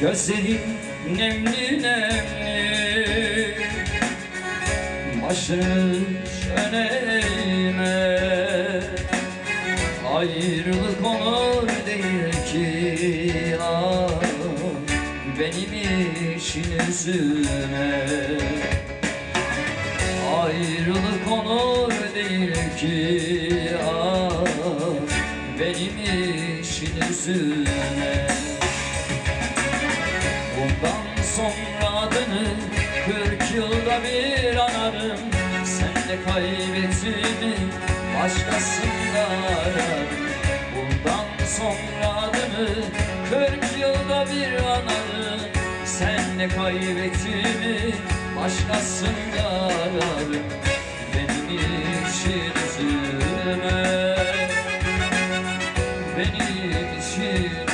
Gözlerin nemli nemli. Başını şöneğime Ayrılık olur değil ki. Ah, Benim işin üzüme. Ayrılık olur değil ki. Ah, Benim işin üzüme Ondan sonra adını kırk yılda bir anarım. Sen de kaybetimi başkasında ararım. Bundan sonra adını kırk yılda bir anarım. Sen de kaybetimi başkasında ararım. Benim için üzülme. Benim için